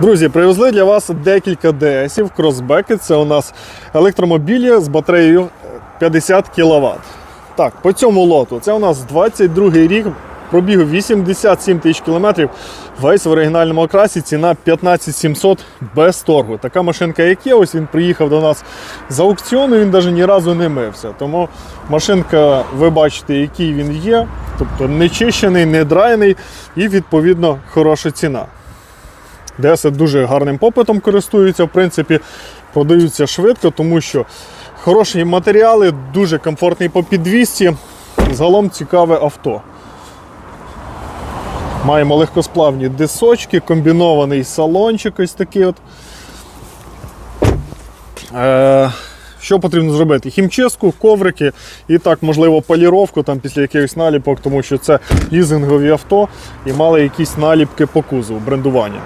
Друзі, привезли для вас декілька ДСів, кросбеки. Це у нас електромобілі з батареєю 50 кВт. Так, по цьому лоту. Це у нас 22 рік, пробігу 87 тисяч кілометрів. Весь в оригінальному окрасі, ціна 15 700 без торгу. Така машинка, як є, ось він приїхав до нас з аукціону, він навіть ні разу не мився. Тому машинка, ви бачите, який він є. Тобто не чищений, не драйний і відповідно хороша ціна. ДС дуже гарним попитом користуються, в принципі, продаються швидко, тому що хороші матеріали, дуже комфортний по підвісці. Загалом цікаве авто. Маємо легкосплавні дисочки, комбінований салончик ось такий от. Е, що потрібно зробити? Хімчистку, коврики і так, можливо, поліровку там після якихось наліпок, тому що це лізингові авто і мали якісь наліпки по кузову, брендування.